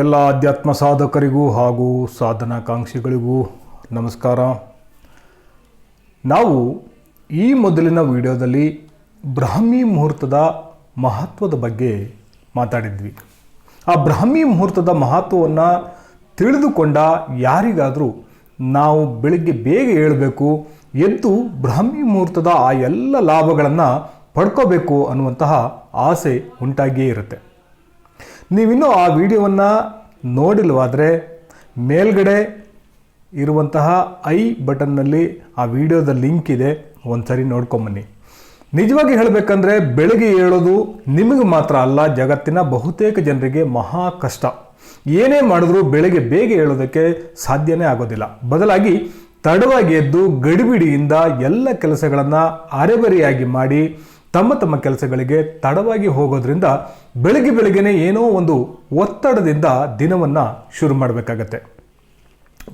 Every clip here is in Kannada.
ಎಲ್ಲ ಅಧ್ಯಾತ್ಮ ಸಾಧಕರಿಗೂ ಹಾಗೂ ಸಾಧನಾಕಾಂಕ್ಷಿಗಳಿಗೂ ನಮಸ್ಕಾರ. ನಾವು ಈ ಮೊದಲಿನ ವಿಡಿಯೋದಲ್ಲಿ ಬ್ರಾಹ್ಮಿ ಮುಹೂರ್ತದ ಮಹತ್ವದ ಬಗ್ಗೆ ಮಾತಾಡಿದ್ವಿ. ಆ ಬ್ರಾಹ್ಮಿ ಮುಹೂರ್ತದ ಮಹತ್ವವನ್ನು ತಿಳಿದುಕೊಂಡ ಯಾರಿಗಾದರೂ ನಾವು ಬೆಳಿಗ್ಗೆ ಬೇಗ ಏಳಬೇಕು, ಎದ್ದು ಬ್ರಾಹ್ಮಿ ಮುಹೂರ್ತದ ಆ ಎಲ್ಲ ಲಾಭಗಳನ್ನು ಪಡ್ಕೋಬೇಕು ಅನ್ನುವಂತಹ ಆಸೆ ಉಂಟಾಗಿಯೇ ಇರುತ್ತೆ. ನೀವಿನ್ನೂ ಆ ವಿಡಿಯೋವನ್ನು ನೋಡಿಲ್ವಾದರೆ ಮೇಲ್ಗಡೆ ಇರುವಂತಹ ಐ ಬಟನ್ನಲ್ಲಿ ಆ ವಿಡಿಯೋದ ಲಿಂಕ್ ಇದೆ ಒಂದು ಸರಿ ನೋಡ್ಕೊಂಬನ್ನಿ. ನಿಜವಾಗಿ ಹೇಳಬೇಕಂದ್ರೆ ಬೆಳಗ್ಗೆ ಹೇಳೋದು ನಿಮಗೆ ಮಾತ್ರ ಅಲ್ಲ, ಜಗತ್ತಿನ ಬಹುತೇಕ ಜನರಿಗೆ ಮಹಾ ಕಷ್ಟ. ಏನೇ ಮಾಡಿದ್ರೂ ಬೆಳಗ್ಗೆ ಬೇಗ ಹೇಳೋದಕ್ಕೆ ಸಾಧ್ಯನೇ ಆಗೋದಿಲ್ಲ. ಬದಲಾಗಿ ತಡವಾಗಿ ಎದ್ದು ಗಡಿಬಿಡಿಯಿಂದ ಎಲ್ಲ ಕೆಲಸಗಳನ್ನು ಅರೆಬರಿಯಾಗಿ ಮಾಡಿ ತಮ್ಮ ತಮ್ಮ ಕೆಲಸಗಳಿಗೆ ತಡವಾಗಿ ಹೋಗೋದ್ರಿಂದ ಬೆಳಗ್ಗೆ ಬೆಳಗ್ಗೆನೆ ಏನೋ ಒಂದು ಒತ್ತಡದಿಂದ ದಿನವನ್ನು ಶುರು ಮಾಡಬೇಕಾಗತ್ತೆ.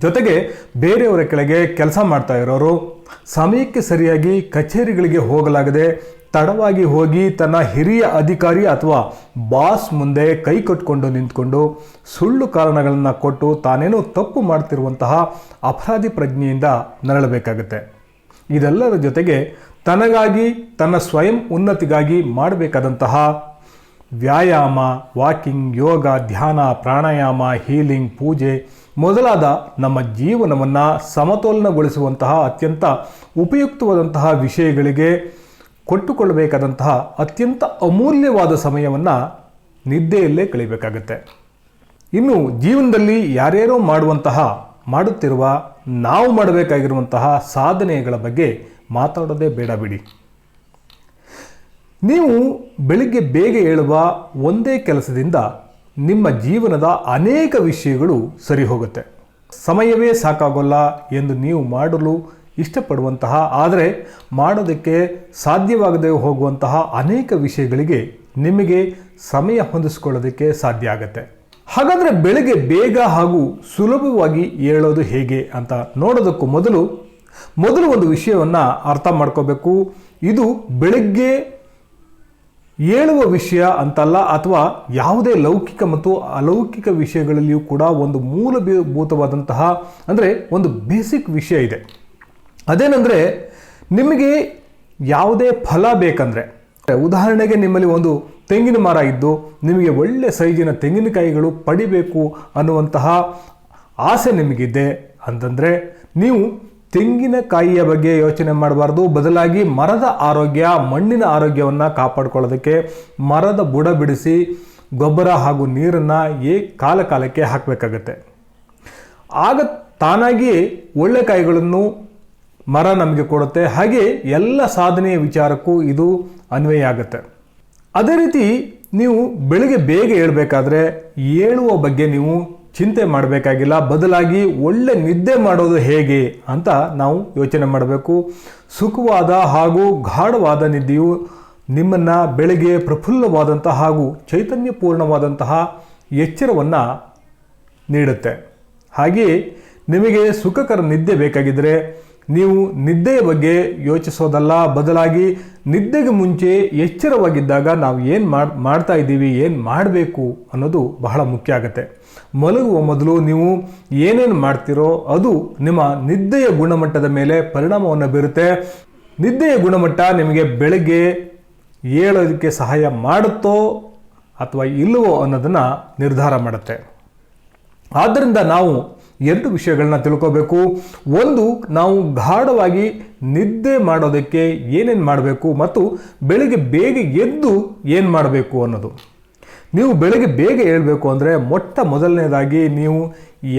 ಜೊತೆಗೆ ಬೇರೆಯವರ ಕೆಳಗೆ ಕೆಲಸ ಮಾಡ್ತಾ ಇರೋರು, ಸಮಯಕ್ಕೆ ಸರಿಯಾಗಿ ಕಚೇರಿಗಳಿಗೆ ಹೋಗಲಾಗದೆ ತಡವಾಗಿ ಹೋಗಿ ತನ್ನ ಹಿರಿಯ ಅಧಿಕಾರಿ ಅಥವಾ ಬಾಸ್ ಮುಂದೆ ಕೈ ಕಟ್ಕೊಂಡು ನಿಂತ್ಕೊಂಡು ಸುಳ್ಳು ಕಾರಣಗಳನ್ನು ಕೊಟ್ಟು ತಾನೇನೋ ತಪ್ಪು ಮಾಡ್ತಿರುವಂತಹ ಅಪರಾಧಿ ಪ್ರಜ್ಞೆಯಿಂದ ನರಳಬೇಕಾಗತ್ತೆ. ಇದೆಲ್ಲರ ಜೊತೆಗೆ ತನಗಾಗಿ, ತನ್ನ ಸ್ವಯಂ ಉನ್ನತಿಗಾಗಿ ಮಾಡಬೇಕಾದಂತಹ ವ್ಯಾಯಾಮ, ವಾಕಿಂಗ್, ಯೋಗ, ಧ್ಯಾನ, ಪ್ರಾಣಾಯಾಮ, ಹೀಲಿಂಗ್, ಪೂಜೆ ಮೊದಲಾದ ನಮ್ಮ ಜೀವನವನ್ನು ಸಮತೋಲನಗೊಳಿಸುವಂತಹ ಅತ್ಯಂತ ಉಪಯುಕ್ತವಾದಂತಹ ವಿಷಯಗಳಿಗೆ ಕೊಟ್ಟುಕೊಳ್ಳಬೇಕಾದಂತಹ ಅತ್ಯಂತ ಅಮೂಲ್ಯವಾದ ಸಮಯವನ್ನು ನಿದ್ದೆಯಲ್ಲೇ ಕಳಿಬೇಕಾಗತ್ತೆ. ಇನ್ನು ಜೀವನದಲ್ಲಿ ಯಾರ್ಯಾರೋ ಮಾಡುವಂತಹ, ಮಾಡುತ್ತಿರುವ, ನಾವು ಮಾಡಬೇಕಾಗಿರುವಂತಹ ಸಾಧನೆಗಳ ಬಗ್ಗೆ ಮಾತಾಡೋದೇ ಬೇಡ ಬಿಡಿ. ನೀವು ಬೆಳಿಗ್ಗೆ ಬೇಗ ಏಳುವ ಒಂದೇ ಕೆಲಸದಿಂದ ನಿಮ್ಮ ಜೀವನದ ಅನೇಕ ವಿಷಯಗಳು ಸರಿ ಹೋಗುತ್ತೆ. ಸಮಯವೇ ಸಾಕಾಗೋಲ್ಲ ಎಂದು ನೀವು ಮಾಡಲು ಇಷ್ಟಪಡುವಂತಹ, ಆದರೆ ಮಾಡೋದಕ್ಕೆ ಸಾಧ್ಯವಾಗದೆ ಹೋಗುವಂತಹ ಅನೇಕ ವಿಷಯಗಳಿಗೆ ನಿಮಗೆ ಸಮಯ ಹೊಂದಿಸ್ಕೊಳ್ಳೋದಕ್ಕೆ ಸಾಧ್ಯ ಆಗುತ್ತೆ. ಹಾಗಾದರೆ ಬೆಳಗ್ಗೆ ಬೇಗ ಹಾಗೂ ಸುಲಭವಾಗಿ ಏಳೋದು ಹೇಗೆ ಅಂತ ನೋಡೋದಕ್ಕೂ ಮೊದಲು ಮೊದಲು ಒಂದು ವಿಷಯವನ್ನು ಅರ್ಥ ಮಾಡ್ಕೋಬೇಕು. ಇದು ಬೆಳಗ್ಗೆ ಏಳುವ ವಿಷಯ ಅಂತಲ್ಲ, ಅಥವಾ ಯಾವುದೇ ಲೌಕಿಕ ಮತ್ತು ಅಲೌಕಿಕ ವಿಷಯಗಳಲ್ಲಿಯೂ ಕೂಡ ಒಂದು ಮೂಲಭೂತವಾದಂತಹ, ಅಂದರೆ ಒಂದು ಬೇಸಿಕ್ ವಿಷಯ ಇದೆ. ಅದೇನೆಂದರೆ, ನಿಮಗೆ ಯಾವುದೇ ಫಲ ಬೇಕಂದರೆ, ಉದಾಹರಣೆಗೆ ನಿಮ್ಮಲ್ಲಿ ಒಂದು ತೆಂಗಿನ ಮರ ಇದ್ದು, ನಿಮಗೆ ಒಳ್ಳೆ ಸೈಜಿನ ತೆಂಗಿನಕಾಯಿಗಳು ಪಡಿಬೇಕು ಅನ್ನುವಂತಹ ಆಸೆ ನಿಮಗಿದೆ, ಅಂತಂದರೆ ನೀವು ತೆಂಗಿನಕಾಯಿಯ ಬಗ್ಗೆ ಯೋಚನೆ ಮಾಡಬಾರ್ದು. ಬದಲಾಗಿ ಮರದ ಆರೋಗ್ಯ, ಮಣ್ಣಿನ ಆರೋಗ್ಯವನ್ನು ಕಾಪಾಡ್ಕೊಳ್ಳೋದಕ್ಕೆ ಮರದ ಬುಡ ಬಿಡಿಸಿ, ಗೊಬ್ಬರ ಹಾಗೂ ನೀರನ್ನು ಏ ಕಾಲ ಕಾಲಕ್ಕೆ ಹಾಕಬೇಕಾಗತ್ತೆ. ಆಗ ತಾನಾಗಿ ಒಳ್ಳೆ ಕಾಯಿಗಳನ್ನು ಮರ ನಮಗೆ ಕೊಡುತ್ತೆ. ಹಾಗೆ ಎಲ್ಲ ಸಾಧನೆಯ ವಿಚಾರಕ್ಕೂ ಇದು ಅನ್ವಯ ಆಗುತ್ತೆ. ಅದೇ ರೀತಿ ನೀವು ಬೆಳಿಗ್ಗೆ ಬೇಗ ಹೇಳಬೇಕಾದ್ರೆ ಏಳುವ ಬಗ್ಗೆ ನೀವು ಚಿಂತೆ ಮಾಡಬೇಕಾಗಿಲ್ಲ, ಬದಲಾಗಿ ಒಳ್ಳೆ ನಿದ್ದೆ ಮಾಡೋದು ಹೇಗೆ ಅಂತ ನಾವು ಯೋಚನೆ ಮಾಡಬೇಕು. ಸುಖವಾದ ಹಾಗೂ ಗಾಢವಾದ ನಿದ್ದೆಯು ನಿಮ್ಮನ್ನು ಬೆಳಗ್ಗೆ ಪ್ರಫುಲ್ಲವಾದಂತಹ ಹಾಗೂ ಚೈತನ್ಯಪೂರ್ಣವಾದಂತಹ ಎಚ್ಚರವನ್ನು ನೀಡುತ್ತೆ. ಹಾಗೆಯೇ ನಿಮಗೆ ಸುಖಕರ ನಿದ್ದೆ ಬೇಕಾಗಿದ್ದರೆ ನೀವು ನಿದ್ದೆಯ ಬಗ್ಗೆ ಯೋಚಿಸೋದಲ್ಲ, ಬದಲಾಗಿ ನಿದ್ದೆಗೆ ಮುಂಚೆ ಎಚ್ಚರವಾಗಿದ್ದಾಗ ನಾವು ಏನು ಮಾಡ್, ಮಾಡ್ತಾ ಇದ್ದೀವಿ, ಏನು ಮಾಡಬೇಕು ಅನ್ನೋದು ಬಹಳ ಮುಖ್ಯ ಆಗುತ್ತೆ. ಮಲಗುವ ಮೊದಲು ನೀವು ಏನೇನು ಮಾಡ್ತೀರೋ ಅದು ನಿಮ್ಮ ನಿದ್ದೆಯ ಗುಣಮಟ್ಟದ ಮೇಲೆ ಪರಿಣಾಮವನ್ನು ಬೀರುತ್ತೆ. ನಿದ್ದೆಯ ಗುಣಮಟ್ಟ ನಿಮಗೆ ಬೆಳಗ್ಗೆ ಏಳೋದಕ್ಕೆ ಸಹಾಯ ಮಾಡುತ್ತೋ ಅಥವಾ ಇಲ್ಲವೋ ಅನ್ನೋದನ್ನು ನಿರ್ಧಾರ ಮಾಡುತ್ತೆ. ಆದ್ದರಿಂದ ನಾವು ಎರಡು ವಿಷಯಗಳನ್ನ ತಿಳ್ಕೋಬೇಕು. ಒಂದು, ನಾವು ಗಾಢವಾಗಿ ನಿದ್ದೆ ಮಾಡೋದಕ್ಕೆ ಏನೇನು ಮಾಡಬೇಕು ಮತ್ತು ಬೆಳಿಗ್ಗೆ ಬೇಗ ಎದ್ದು ಏನು ಮಾಡಬೇಕು ಅನ್ನೋದು. ನೀವು ಬೆಳಗ್ಗೆ ಬೇಗ ಏಳಬೇಕು ಅಂದರೆ ಮೊಟ್ಟ ಮೊದಲನೇದಾಗಿ ನೀವು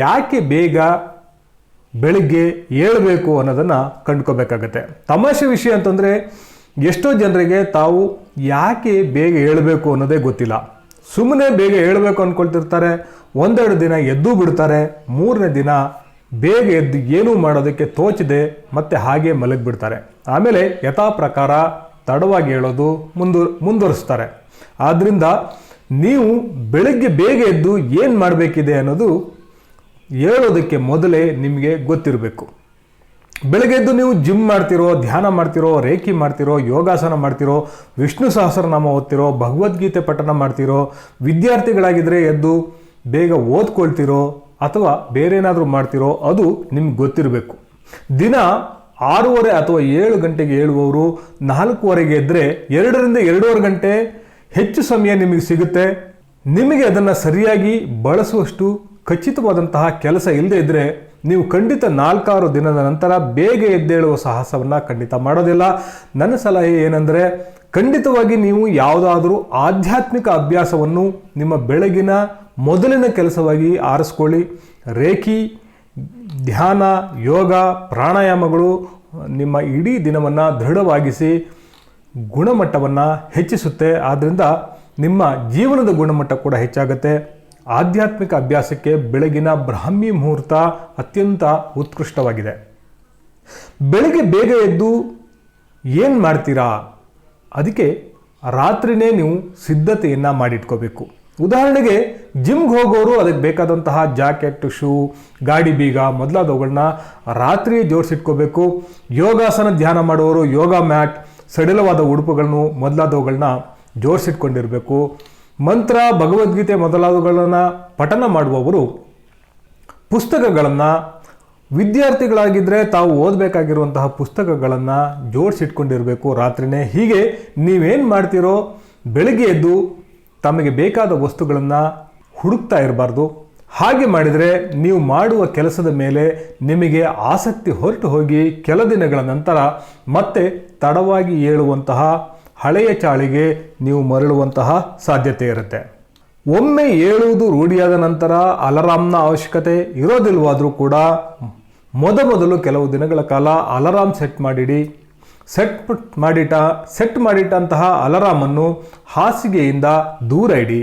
ಯಾಕೆ ಬೇಗ ಬೆಳಿಗ್ಗೆ ಏಳಬೇಕು ಅನ್ನೋದನ್ನು ಕಂಡ್ಕೋಬೇಕಾಗತ್ತೆ. ತಮಾಷೆ ವಿಷಯ ಅಂತಂದರೆ ಎಷ್ಟೋ ಜನರಿಗೆ ತಾವು ಯಾಕೆ ಬೇಗ ಏಳಬೇಕು ಅನ್ನೋದೇ ಗೊತ್ತಿಲ್ಲ. ಸುಮ್ಮನೆ ಬೇಗ ಏಳಬೇಕು ಅಂದ್ಕೊಳ್ತಿರ್ತಾರೆ ಒಂದೆರಡು ದಿನ ಎದ್ದು ಬಿಡ್ತಾರೆ, ಮೂರನೇ ದಿನ ಬೇಗ ಎದ್ದು ಏನೂ ಮಾಡೋದಕ್ಕೆ ತೋಚದೆ, ಮತ್ತೆ ಹಾಗೆ ಮಲಗಿಬಿಡ್ತಾರೆ. ಆಮೇಲೆ ಯಥಾ ಪ್ರಕಾರ ತಡವಾಗಿ ಹೇಳೋದು ಮುಂದು ಮುಂದುವರಿಸ್ತಾರೆ. ಆದ್ದರಿಂದ ನೀವು ಬೆಳಗ್ಗೆ ಬೇಗ ಎದ್ದು ಏನು ಮಾಡಬೇಕಿದೆ ಅನ್ನೋದು ಹೇಳೋದಕ್ಕೆ ಮೊದಲೇ ನಿಮಗೆ ಗೊತ್ತಿರಬೇಕು. ಬೆಳಗ್ಗೆ ಎದ್ದು ನೀವು ಜಿಮ್ ಮಾಡ್ತಿರೋ, ಧ್ಯಾನ ಮಾಡ್ತಿರೋ, ರೇಖಿ ಮಾಡ್ತಿರೋ, ಯೋಗಾಸನ ಮಾಡ್ತಿರೋ, ವಿಷ್ಣು ಸಹಸ್ರನಾಮ ಓದ್ತಿರೋ, ಭಗವದ್ಗೀತೆ ಪಠಣ ಮಾಡ್ತಿರೋ ವಿದ್ಯಾರ್ಥಿಗಳಾಗಿದ್ದರೆ ಎದ್ದು ಬೇಗ ಓದ್ಕೊಳ್ತಿರೋ ಅಥವಾ ಬೇರೇನಾದರೂ ಮಾಡ್ತಿರೋ ಅದು ನಿಮ್ಗೆ ಗೊತ್ತಿರಬೇಕು. ದಿನ ಆರೂವರೆ ಅಥವಾ ಏಳು ಗಂಟೆಗೆ ಏಳುವವರು ನಾಲ್ಕೂವರೆಗೆ ಎದ್ದರೆ ಎರಡರಿಂದ ಎರಡೂವರೆ ಗಂಟೆ ಹೆಚ್ಚು ಸಮಯ ನಿಮಗೆ ಸಿಗುತ್ತೆ. ನಿಮಗೆ ಅದನ್ನು ಸರಿಯಾಗಿ ಬಳಸುವಷ್ಟು ಖಚಿತವಾದಂತಹ ಕೆಲಸ ಇಲ್ಲದೆ ಇದ್ದರೆ ನೀವು ಖಂಡಿತ ನಾಲ್ಕಾರು ದಿನದ ನಂತರ ಬೇಗ ಎದ್ದೇಳುವ ಸಾಹಸವನ್ನು ಖಂಡಿತ ಮಾಡೋದಿಲ್ಲ. ನನ್ನ ಸಲಹೆ ಏನೆಂದರೆ, ಖಂಡಿತವಾಗಿ ನೀವು ಯಾವುದಾದರೂ ಆಧ್ಯಾತ್ಮಿಕ ಅಭ್ಯಾಸವನ್ನು ನಿಮ್ಮ ಬೆಳಗಿನ ಮೊದಲಿನ ಕೆಲಸವಾಗಿ ಆರಿಸ್ಕೊಳ್ಳಿ. ರೇಖಿ, ಧ್ಯಾನ, ಯೋಗ, ಪ್ರಾಣಾಯಾಮಗಳು ನಿಮ್ಮ ಇಡೀ ದಿನವನ್ನು ದೃಢವಾಗಿಸಿ ಗುಣಮಟ್ಟವನ್ನು ಹೆಚ್ಚಿಸುತ್ತೆ. ಆದ್ದರಿಂದ ನಿಮ್ಮ ಜೀವನದ ಗುಣಮಟ್ಟ ಕೂಡ ಹೆಚ್ಚಾಗುತ್ತೆ. ಆಧ್ಯಾತ್ಮಿಕ ಅಭ್ಯಾಸಕ್ಕೆ ಬೆಳಗಿನ ಬ್ರಾಹ್ಮಿ ಮುಹೂರ್ತ ಅತ್ಯಂತ ಉತ್ಕೃಷ್ಟವಾಗಿದೆ. ಬೆಳಗ್ಗೆ ಬೇಗ ಎದ್ದು ಏನು ಮಾಡ್ತೀರಾ? ಅದಕ್ಕೆ ರಾತ್ರಿನೇ ನೀವು ಸಿದ್ಧತೆಯನ್ನು ಮಾಡಿಟ್ಕೋಬೇಕು. ಉದಾಹರಣೆಗೆ ಜಿಮ್ಗೆ ಹೋಗೋರು ಅದಕ್ಕೆ ಬೇಕಾದಂತಹ ಜಾಕೆಟ್, ಶೂ, ಗಾಡಿ ಬೀಗ ಮೊದಲಾದವುಗಳನ್ನ ರಾತ್ರಿ ಜೋಡಿಸಿಟ್ಕೋಬೇಕು. ಯೋಗಾಸನ ಧ್ಯಾನ ಮಾಡುವವರು ಯೋಗ ಮ್ಯಾಟ್ ಸಡಿಲವಾದ ಉಡುಪುಗಳನ್ನು ಮೊದಲಾದವುಗಳನ್ನ ಜೋಡಿಸಿಟ್ಕೊಂಡಿರಬೇಕು. ಮಂತ್ರ, ಭಗವದ್ಗೀತೆ ಮೊದಲಾದವುಗಳನ್ನು ಪಠನ ಮಾಡುವವರು ಪುಸ್ತಕಗಳನ್ನು ವಿದ್ಯಾರ್ಥಿಗಳಾಗಿದ್ದರೆ ತಾವು ಓದಬೇಕಾಗಿರುವಂತಹ ಪುಸ್ತಕಗಳನ್ನು ಜೋಡಿಸಿಟ್ಕೊಂಡಿರಬೇಕು ರಾತ್ರಿನೇ. ಹೀಗೆ ನೀವೇನು ಮಾಡ್ತೀರೋ ಬೆಳಗ್ಗೆ ಎದ್ದು ತಮಗೆ ಬೇಕಾದ ವಸ್ತುಗಳನ್ನು ಹುಡುಕ್ತಾ ಇರಬಾರ್ದು. ಹಾಗೆ ಮಾಡಿದರೆ ನೀವು ಮಾಡುವ ಕೆಲಸದ ಮೇಲೆ ನಿಮಗೆ ಆಸಕ್ತಿ ಹೊರಟು ಹೋಗಿ ಕೆಲ ದಿನಗಳ ನಂತರ ಮತ್ತೆ ತಡವಾಗಿ ಏಳುವಂತಹ ಹಳೆಯ ಚಾಳಿಗೆ ನೀವು ಮರಳುವಂತಹ ಸಾಧ್ಯತೆ ಇರುತ್ತೆ. ಒಮ್ಮೆ ಏಳುವುದು ರೂಢಿಯಾದ ನಂತರ ಅಲಾರಾಮ್ನ ಅವಶ್ಯಕತೆ ಇರೋದಿಲ್ವಾದರೂ ಕೂಡ ಮೊದಮೊದಲು ಕೆಲವು ದಿನಗಳ ಕಾಲ ಅಲಾರಾಮ್ ಸೆಟ್ ಮಾಡಿಡಿ. ಸೆಟ್ ಮಾಡಿಟ ಸೆಟ್ ಮಾಡಿಟ್ಟಂತಹ ಅಲಾರಾಮನ್ನು ಹಾಸಿಗೆಯಿಂದ ದೂರ ಇಡಿ.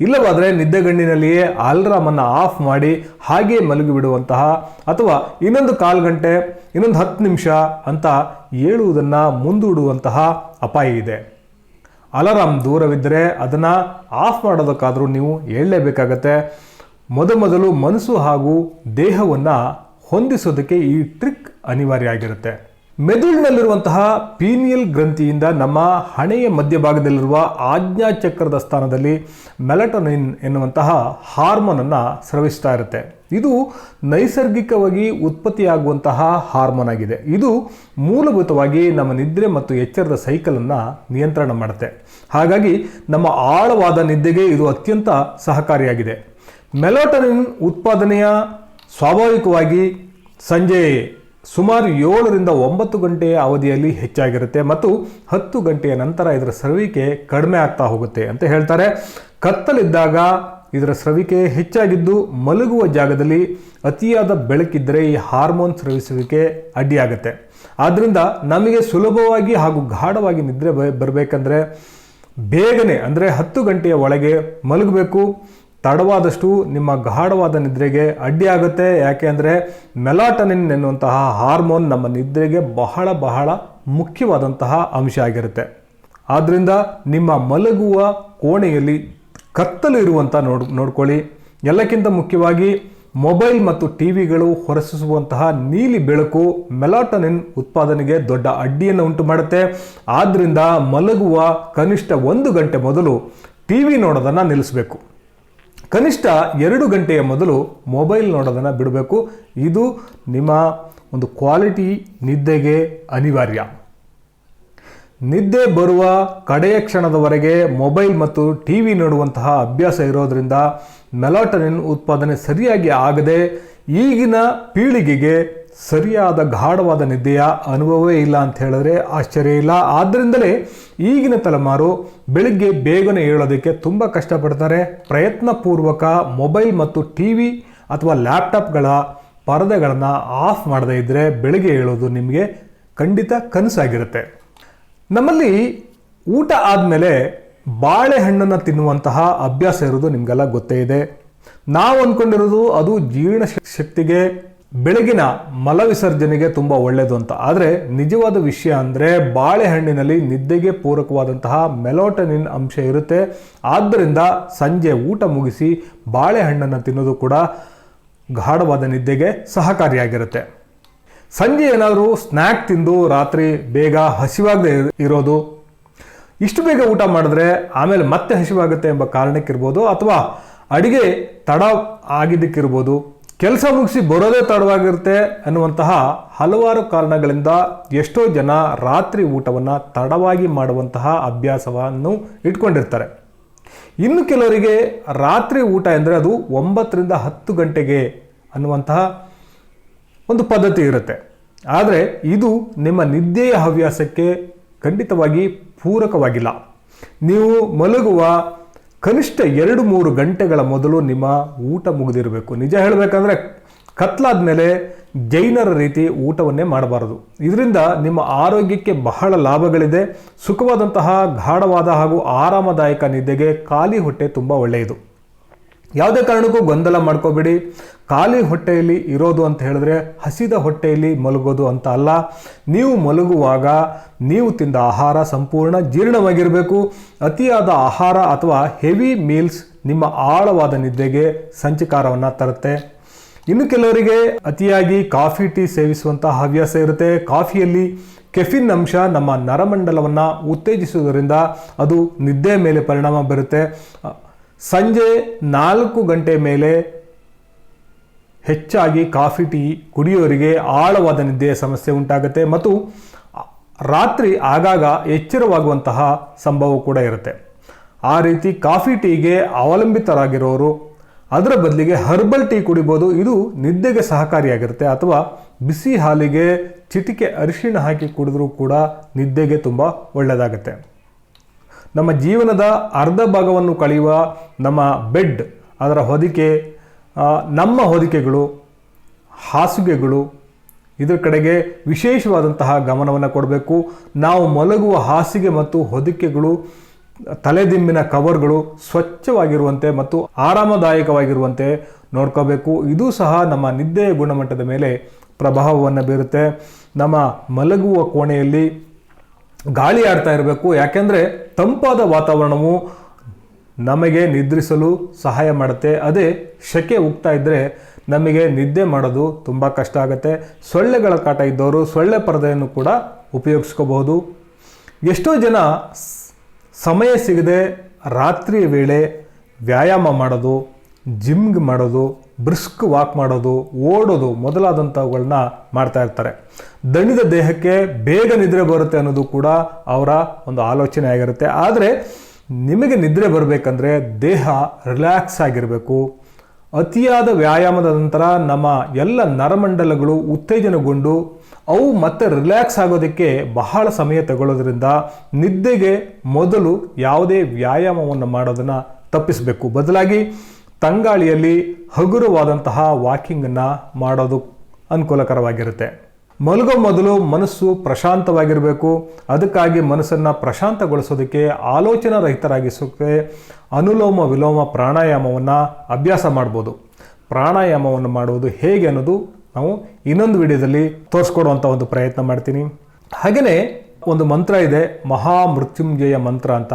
ಇಲ್ಲವಾದರೆ ನಿದ್ದೆಗಣ್ಣಿನಲ್ಲಿಯೇ ಅಲಾರಾಮನ್ನು ಆಫ್ ಮಾಡಿ ಹಾಗೇ ಮಲಗಿಬಿಡುವಂತಹ ಅಥವಾ ಇನ್ನೊಂದು ಕಾಲು ಗಂಟೆ, ಇನ್ನೊಂದು ಹತ್ತು ನಿಮಿಷ ಅಂತ ಹೇಳುವುದನ್ನು ಮುಂದೂಡುವಂತಹ ಅಪಾಯ ಇದೆ. ಅಲಾರಾಮ್ ದೂರವಿದ್ದರೆ ಅದನ್ನು ಆಫ್ ಮಾಡೋದಕ್ಕಾದರೂ ನೀವು ಹೇಳಲೇಬೇಕಾಗತ್ತೆ. ಮೊದಮೊದಲು ಮನಸ್ಸು ಹಾಗೂ ದೇಹವನ್ನು ಹೊಂದಿಸೋದಕ್ಕೆ ಈ ಟ್ರಿಕ್ ಅನಿವಾರ್ಯ ಆಗಿರುತ್ತೆ. ಮೆದುಳಿನಲ್ಲಿರುವಂತಹ ಪೀನಿಯಲ್ ಗ್ರಂಥಿಯಿಂದ ನಮ್ಮ ಹಣೆಯ ಮಧ್ಯಭಾಗದಲ್ಲಿರುವ ಆಜ್ಞಾ ಚಕ್ರದ ಸ್ಥಾನದಲ್ಲಿ ಮೆಲಟೋನಿನ್ ಎನ್ನುವಂತಹ ಹಾರ್ಮೋನನ್ನು ಸ್ರವಿಸ್ತಾ ಇರುತ್ತೆ. ಇದು ನೈಸರ್ಗಿಕವಾಗಿ ಉತ್ಪತ್ತಿಯಾಗುವಂತಹ ಹಾರ್ಮೋನ್ ಆಗಿದೆ. ಇದು ಮೂಲಭೂತವಾಗಿ ನಮ್ಮ ನಿದ್ರೆ ಮತ್ತು ಎಚ್ಚರದ ಸೈಕಲನ್ನು ನಿಯಂತ್ರಣ ಮಾಡುತ್ತೆ. ಹಾಗಾಗಿ ನಮ್ಮ ಆಳವಾದ ನಿದ್ದೆಗೆ ಇದು ಅತ್ಯಂತ ಸಹಕಾರಿಯಾಗಿದೆ. ಮೆಲೋಟನಿನ್ ಉತ್ಪಾದನೆಯ ಸ್ವಾಭಾವಿಕವಾಗಿ ಸಂಜೆ ಸುಮಾರು ಏಳರಿಂದ ಒಂಬತ್ತು ಗಂಟೆಯ ಅವಧಿಯಲ್ಲಿ ಹೆಚ್ಚಾಗಿರುತ್ತೆ ಮತ್ತು ಹತ್ತು ಗಂಟೆಯ ನಂತರ ಇದರ ಸ್ರವಿಕೆ ಕಡಿಮೆ ಆಗ್ತಾ ಹೋಗುತ್ತೆ ಅಂತ ಹೇಳ್ತಾರೆ. ಕತ್ತಲಿದ್ದಾಗ ಇದರ ಸ್ರವಿಕೆ ಹೆಚ್ಚಾಗಿದ್ದು ಮಲಗುವ ಜಾಗದಲ್ಲಿ ಅತಿಯಾದ ಬೆಳಕಿದ್ದರೆ ಈ ಹಾರ್ಮೋನ್ ಸ್ರವಿಸುವಿಕೆ ಅಡ್ಡಿಯಾಗುತ್ತೆ. ಆದ್ದರಿಂದ ನಮಗೆ ಸುಲಭವಾಗಿ ಹಾಗೂ ಗಾಢವಾಗಿ ನಿದ್ರೆ ಬರಬೇಕಂದ್ರೆ ಬೇಗನೆ ಅಂದರೆ ಹತ್ತು ಗಂಟೆಯ ಒಳಗೆ ಮಲಗಬೇಕು. ತಡವಾದಷ್ಟು ನಿಮ್ಮ ಗಾಢವಾದ ನಿದ್ರೆಗೆ ಅಡ್ಡಿಯಾಗುತ್ತೆ ಯಾಕೆ ಅಂದರೆ ಮೆಲಾಟನಿನ್ ಎನ್ನುವಂತಹ ಹಾರ್ಮೋನ್ ನಮ್ಮ ನಿದ್ರೆಗೆ ಬಹಳ ಬಹಳ ಮುಖ್ಯವಾದಂತಹ ಅಂಶ ಆಗಿರುತ್ತೆ. ಆದ್ದರಿಂದ ನಿಮ್ಮ ಮಲಗುವ ಕೋಣೆಯಲ್ಲಿ ಕತ್ತಲು ಇರುವಂಥ ನೋಡ್, ನೋಡ್ಕೊಳ್ಳಿ. ಎಲ್ಲಕ್ಕಿಂತ ಮುಖ್ಯವಾಗಿ ಮೊಬೈಲ್ ಮತ್ತು ಟಿ ವಿಗಳು ಹೊರಸೂಸುವಂತಹ ನೀಲಿ ಬೆಳಕು ಮೆಲಾಟನಿನ್ ಉತ್ಪಾದನೆಗೆ ದೊಡ್ಡ ಅಡ್ಡಿಯನ್ನು ಉಂಟು ಮಾಡುತ್ತೆ. ಆದ್ದರಿಂದ ಮಲಗುವ ಕನಿಷ್ಠ ಒಂದು ಗಂಟೆ ಮೊದಲು ಟಿ ವಿ ನೋಡೋದನ್ನು ನಿಲ್ಲಿಸಬೇಕು. ಕನಿಷ್ಠ ಎರಡು ಗಂಟೆಯ ಮೊದಲು ಮೊಬೈಲ್ ನೋಡೋದನ್ನು ಬಿಡಬೇಕು. ಇದು ನಿಮ್ಮ ಒಂದು ಕ್ವಾಲಿಟಿ ನಿದ್ದೆಗೆ ಅನಿವಾರ್ಯ. ನಿದ್ದೆ ಬರುವ ಕಡೆಯ ಕ್ಷಣದವರೆಗೆ ಮೊಬೈಲ್ ಮತ್ತು ಟಿ ವಿ ನೋಡುವಂತಹ ಅಭ್ಯಾಸ ಇರೋದರಿಂದ ಮೆಲಾಟನಿನ್ ಉತ್ಪಾದನೆ ಸರಿಯಾಗಿ ಆಗದೆ ಈಗಿನ ಪೀಳಿಗೆಗೆ ಸರಿಯಾದ ಗಾಢವಾದ ನಿದ್ದೆಯ ಅನುಭವವೇ ಇಲ್ಲ ಅಂತ ಹೇಳಿದ್ರೆ ಆಶ್ಚರ್ಯ ಇಲ್ಲ. ಆದ್ದರಿಂದಲೇ ಈಗಿನ ತಲೆಮಾರು ಬೆಳಿಗ್ಗೆ ಬೇಗನೆ ಏಳೋದಕ್ಕೆ ತುಂಬ ಕಷ್ಟಪಡ್ತಾರೆ. ಪ್ರಯತ್ನಪೂರ್ವಕ ಮೊಬೈಲ್ ಮತ್ತು ಟಿ ವಿ ಅಥವಾ ಲ್ಯಾಪ್ಟಾಪ್ಗಳ ಪರದೆಗಳನ್ನು ಆಫ್ ಮಾಡದೇ ಇದ್ದರೆ ಬೆಳಿಗ್ಗೆ ಏಳೋದು ನಿಮಗೆ ಖಂಡಿತ ಕನಸಾಗಿರುತ್ತೆ. ನಮ್ಮಲ್ಲಿ ಊಟ ಆದಮೇಲೆ ಬಾಳೆಹಣ್ಣನ್ನು ತಿನ್ನುವಂತಹ ಅಭ್ಯಾಸ ಇರೋದು ನಿಮಗೆಲ್ಲ ಗೊತ್ತೇ ಇದೆ. ನಾವು ಅಂದ್ಕೊಂಡಿರೋದು ಅದು ಜೀರ್ಣ ಶಕ್ತಿಗೆ ಬೆಳಗಿನ ಮಲವಿಸರ್ಜನೆಗೆ ತುಂಬ ಒಳ್ಳೆಯದು ಅಂತ. ಆದರೆ ನಿಜವಾದ ವಿಷಯ ಅಂದರೆ ಬಾಳೆಹಣ್ಣಿನಲ್ಲಿ ನಿದ್ದೆಗೆ ಪೂರಕವಾದಂತಹ ಮೆಲೋಟನಿನ್ ಅಂಶ ಇರುತ್ತೆ. ಆದ್ದರಿಂದ ಸಂಜೆ ಊಟ ಮುಗಿಸಿ ಬಾಳೆಹಣ್ಣನ್ನು ತಿನ್ನೋದು ಕೂಡ ಗಾಢವಾದ ನಿದ್ದೆಗೆ ಸಹಕಾರಿಯಾಗಿರುತ್ತೆ. ಸಂಜೆ ಏನಾದರೂ ಸ್ನ್ಯಾಕ್ ತಿಂದು ರಾತ್ರಿ ಬೇಗ ಹಸಿವಾಗದೆ ಇರೋದು. ಇಷ್ಟು ಬೇಗ ಊಟ ಮಾಡಿದ್ರೆ ಆಮೇಲೆ ಮತ್ತೆ ಹಸಿವಾಗುತ್ತೆ ಎಂಬ ಕಾರಣಕ್ಕಿರ್ಬೋದು ಅಥವಾ ಅಡಿಗೆ ತಡ ಆಗಿದ್ದಕ್ಕಿರ್ಬೋದು. ಕೆಲಸ ಮುಗಿಸಿ ಬರೋದೇ ತಡವಾಗಿರುತ್ತೆ ಅನ್ನುವಂತಹ ಹಲವಾರು ಕಾರಣಗಳಿಂದ ಎಷ್ಟೋ ಜನ ರಾತ್ರಿ ಊಟವನ್ನು ತಡವಾಗಿ ಮಾಡುವಂತಹ ಅಭ್ಯಾಸವನ್ನು ಇಟ್ಕೊಂಡಿರ್ತಾರೆ. ಇನ್ನು ಕೆಲವರಿಗೆ ರಾತ್ರಿ ಊಟ ಎಂದರೆ ಅದು ಒಂಬತ್ತರಿಂದ ಹತ್ತು ಗಂಟೆಗೆ ಅನ್ನುವಂತಹ ಒಂದು ಪದ್ಧತಿ ಇರುತ್ತೆ. ಆದರೆ ಇದು ನಿಮ್ಮ ನಿದ್ದೆಯ ಹವ್ಯಾಸಕ್ಕೆ ಖಂಡಿತವಾಗಿ ಪೂರಕವಾಗಿಲ್ಲ. ನೀವು ಮಲಗುವ ಕನಿಷ್ಠ ಎರಡು ಮೂರು ಗಂಟೆಗಳ ಮೊದಲು ನಿಮ್ಮ ಊಟ ಮುಗಿದಿರಬೇಕು. ನಿಜ ಹೇಳಬೇಕಂದ್ರೆ ಕತ್ಲಾದ ಮೇಲೆ ಜೈನರ ರೀತಿ ಊಟವನ್ನೇ ಮಾಡಬಾರದು. ಇದರಿಂದ ನಿಮ್ಮ ಆರೋಗ್ಯಕ್ಕೆ ಬಹಳ ಲಾಭಗಳಿದೆ. ಸುಖವಾದಂತಹ ಗಾಢವಾದ ಹಾಗೂ ಆರಾಮದಾಯಕ ನಿದ್ದೆಗೆ ಖಾಲಿ ಹೊಟ್ಟೆ ತುಂಬ ಒಳ್ಳೆಯದು. ಯಾವುದೇ ಕಾರಣಕ್ಕೂ ಗೊಂದಲ ಮಾಡ್ಕೋಬೇಡಿ. ಖಾಲಿ ಹೊಟ್ಟೆಯಲ್ಲಿ ಇರೋದು ಅಂತ ಹೇಳಿದ್ರೆ ಹಸಿದ ಹೊಟ್ಟೆಯಲ್ಲಿ ಮಲಗೋದು ಅಂತ ಅಲ್ಲ. ನೀವು ಮಲಗುವಾಗ ನೀವು ತಿಂದ ಆಹಾರ ಸಂಪೂರ್ಣ ಜೀರ್ಣವಾಗಿರಬೇಕು. ಅತಿಯಾದ ಆಹಾರ ಅಥವಾ ಹೆವಿ ಮೀಲ್ಸ್ ನಿಮ್ಮ ಆಳವಾದ ನಿದ್ದೆಗೆ ಸಂಚಿಕಾರವನ್ನು ತರುತ್ತೆ. ಇನ್ನು ಕೆಲವರಿಗೆ ಅತಿಯಾಗಿ ಕಾಫಿ, ಟೀ ಸೇವಿಸುವಂತಹ ಹವ್ಯಾಸ ಇರುತ್ತೆ. ಕಾಫಿಯಲ್ಲಿ ಕೆಫಿನ್ ಅಂಶ ನಮ್ಮ ನರಮಂಡಲವನ್ನು ಉತ್ತೇಜಿಸುವುದರಿಂದ ಅದು ನಿದ್ದೆ ಮೇಲೆ ಪರಿಣಾಮ ಬೀರುತ್ತೆ. ಸಂಜೆ ನಾಲ್ಕು ಗಂಟೆ ಮೇಲೆ ಹೆಚ್ಚಾಗಿ ಕಾಫಿ, ಟೀ ಕುಡಿಯೋರಿಗೆ ಆಳವಾದ ನಿದ್ದೆಯ ಸಮಸ್ಯೆ ಉಂಟಾಗುತ್ತೆ ಮತ್ತು ರಾತ್ರಿ ಆಗಾಗ ಎಚ್ಚರವಾಗುವಂತಹ ಸಂಭವ ಕೂಡ ಇರುತ್ತೆ. ಆ ರೀತಿ ಕಾಫಿ, ಟೀಗೆ ಅವಲಂಬಿತರಾಗಿರೋರು, ಅದರ ಬದಲಿಗೆ ಹರ್ಬಲ್ ಟೀ ಕುಡಿಬೋದು, ಇದು ನಿದ್ದೆಗೆ ಸಹಕಾರಿಯಾಗಿರುತ್ತೆ ಅಥವಾ ಬಿಸಿ ಹಾಲಿಗೆ ಚಿಟಿಕೆ ಅರಿಶಿಣ ಹಾಕಿ ಕುಡಿದ್ರೂ ಕೂಡ ನಿದ್ದೆಗೆ ತುಂಬ ಒಳ್ಳೆಯದಾಗುತ್ತೆ. ನಮ್ಮ ಜೀವನದ ಅರ್ಧ ಭಾಗವನ್ನು ಕಳೆಯುವ ನಮ್ಮ ಬೆಡ್, ಅದರ ಹೊದಿಕೆ ನಮ್ಮ ಹೊದಿಕೆಗಳು, ಹಾಸಿಗೆಗಳು, ಇದರ ಕಡೆಗೆ ವಿಶೇಷವಾದಂತಹ ಗಮನವನ್ನು ಕೊಡಬೇಕು. ನಾವು ಮಲಗುವ ಹಾಸಿಗೆ ಮತ್ತು ಹೊದಿಕೆಗಳು, ತಲೆದಿಂಬಿನ ಕವರ್ಗಳು ಸ್ವಚ್ಛವಾಗಿರುವಂತೆ ಮತ್ತು ಆರಾಮದಾಯಕವಾಗಿರುವಂತೆ ನೋಡ್ಕೋಬೇಕು. ಇದು ಸಹ ನಮ್ಮ ನಿದ್ದೆಯ ಗುಣಮಟ್ಟದ ಮೇಲೆ ಪ್ರಭಾವವನ್ನು ಬೀರುತ್ತೆ. ನಮ್ಮ ಮಲಗುವ ಕೋಣೆಯಲ್ಲಿ ಗಾಳಿ ಆಡ್ತಾ ಇರಬೇಕು. ಯಾಕೆಂದರೆ ತಂಪಾದ ವಾತಾವರಣವು ನಮಗೆ ನಿದ್ರಿಸಲು ಸಹಾಯ ಮಾಡುತ್ತೆ. ಅದೇ ಶೆಕೆ ಉಗ್ತಾ ಇದ್ದರೆ ನಮಗೆ ನಿದ್ದೆ ಮಾಡೋದು ತುಂಬ ಕಷ್ಟ ಆಗುತ್ತೆ. ಸೊಳ್ಳೆಗಳ ಕಾಟ ಇದ್ದವರು ಸೊಳ್ಳೆ ಪರದೆಯನ್ನು ಕೂಡ ಉಪಯೋಗಿಸ್ಕೋಬಹುದು. ಎಷ್ಟೋ ಜನ ಸಮಯ ಸಿಗದೆ ರಾತ್ರಿ ವೇಳೆ ವ್ಯಾಯಾಮ ಮಾಡೋದು, ಜಿಮ್ಗೆ ಮಾಡೋದು ಬ್ರಿಸ್ಕ್ ವಾಕ್ ಮಾಡೋದು, ಓಡೋದು ಮೊದಲಾದಂಥವುಗಳನ್ನ ಮಾಡ್ತಾ ಇರ್ತಾರೆ. ದಣಿದ ದೇಹಕ್ಕೆ ಬೇಗ ನಿದ್ರೆ ಬರುತ್ತೆ ಅನ್ನೋದು ಕೂಡ ಅವರ ಒಂದು ಆಲೋಚನೆ ಆಗಿರುತ್ತೆ. ಆದರೆ ನಿಮಗೆ ನಿದ್ರೆ ಬರಬೇಕಂದ್ರೆ ದೇಹ ರಿಲ್ಯಾಕ್ಸ್ ಆಗಿರಬೇಕು. ಅತಿಯಾದ ವ್ಯಾಯಾಮದ ನಂತರ ನಮ್ಮ ಎಲ್ಲ ನರಮಂಡಲಗಳು ಉತ್ತೇಜನಗೊಂಡು ಅವು ಮತ್ತೆ ರಿಲ್ಯಾಕ್ಸ್ ಆಗೋದಕ್ಕೆ ಬಹಳ ಸಮಯ ತಗೊಳ್ಳೋದ್ರಿಂದ ನಿದ್ದೆಗೆ ಮೊದಲು ಯಾವುದೇ ವ್ಯಾಯಾಮವನ್ನು ಮಾಡೋದನ್ನು ತಪ್ಪಿಸಬೇಕು. ಬದಲಾಗಿ ತಂಗಾಳಿಯಲ್ಲಿ ಹಗುರವಾದಂತಹ ವಾಕಿಂಗನ್ನು ಮಾಡೋದು ಅನುಕೂಲಕರವಾಗಿರುತ್ತೆ. ಮಲಗೋ ಮೊದಲು ಮನಸ್ಸು ಪ್ರಶಾಂತವಾಗಿರಬೇಕು. ಅದಕ್ಕಾಗಿ ಮನಸ್ಸನ್ನು ಪ್ರಶಾಂತಗೊಳಿಸೋದಕ್ಕೆ ಆಲೋಚನಾ ರಹಿತರಾಗಿಸೋಕ್ಕೆ ಅನುಲೋಮ ವಿಲೋಮ ಪ್ರಾಣಾಯಾಮವನ್ನು ಅಭ್ಯಾಸ ಮಾಡ್ಬೋದು. ಪ್ರಾಣಾಯಾಮವನ್ನು ಮಾಡುವುದು ಹೇಗೆ ಅನ್ನೋದು ನಾವು ಇನ್ನೊಂದು ವಿಡಿಯೋದಲ್ಲಿ ತೋರಿಸ್ಕೊಡುವಂಥ ಒಂದು ಪ್ರಯತ್ನ ಮಾಡ್ತೀನಿ. ಹಾಗೆಯೇ ಒಂದು ಮಂತ್ರ ಇದೆ ಮಹಾ ಮಹಾಮೃತ್ಯುಂಜಯ ಮಂತ್ರ ಅಂತ.